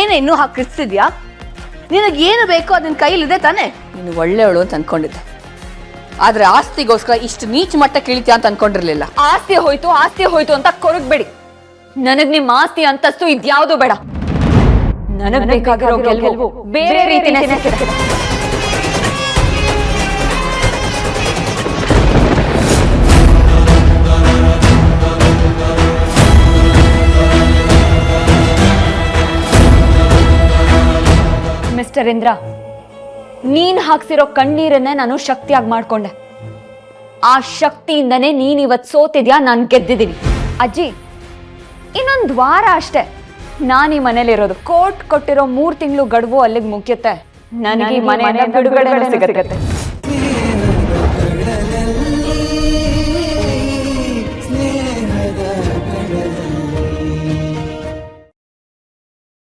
ಏನೇ ಇನ್ನೂ ಹಾಕಿಸ್ತಿದ್ಯಾ ನಿನಗೆ ಏನು ಬೇಕೋ ಅದನ್ನ ಕೈಲಿದೆ ತಾನೆ. ನೀನು ಒಳ್ಳೆಯವಳು ಅಂತ ಅನ್ಕೊಂಡಿದ್ದೆ. ಆದ್ರೆ ಆಸ್ತಿಗೋಸ್ಕರ ಇಷ್ಟು ನೀಚ ಮಟ್ಟಕ್ಕೆ ಇಳಿತೀಯ ಅಂತ ಅನ್ಕೊಂಡಿರ್ಲಿಲ್ಲ. ಆಸ್ತಿ ಹೋಯ್ತು ಆಸ್ತಿ ಹೋಯ್ತು ಅಂತ ಕೊರಗ್ಬೇಡಿ. ನನಗ್ ನಿಮ್ ಆಸ್ತಿ ಅಂತಸ್ತು ಇದ್ಯಾವುದು ಬೇಡ. ನನಗ್ ಬೇಕಾಗಿರೋ ಬೇರೆ ರೀತಿ ಸಿಕ್ಕಿದೆ. ಮಿಸ್ಟರ್ ಇಂದ್ರ ನೀನ್ ಹಾಕ್ಸಿರೋ ಕಣ್ಣೀರನ್ನ ನಾನು ಶಕ್ತಿಯಾಗಿ ಮಾಡ್ಕೊಂಡೆ. ಆ ಶಕ್ತಿಯಿಂದನೇ ನೀನ್ ಇವತ್ ಸೋತಿದ್ಯಾ? ನಾನ್ ಗೆದ್ದಿದ್ದೀನಿ. ಅಜ್ಜಿ ಇನ್ನೊಂದ್ ವಾರ ಅಷ್ಟೇ ನಾನ್ ಈ ಮನೇಲಿರೋದು. ಕೋರ್ಟ್ ಕೊಟ್ಟಿರೋ ಮೂರ್ ತಿಂಗಳು ಗಡುವು ಅಲ್ಲಿಗೆ ಮುಖ್ಯತೆ ನನಗೆ ಮನೆಯಿಂದ ಬಿಡುಗಡೆ ಸಿಗುತ್ತೆ.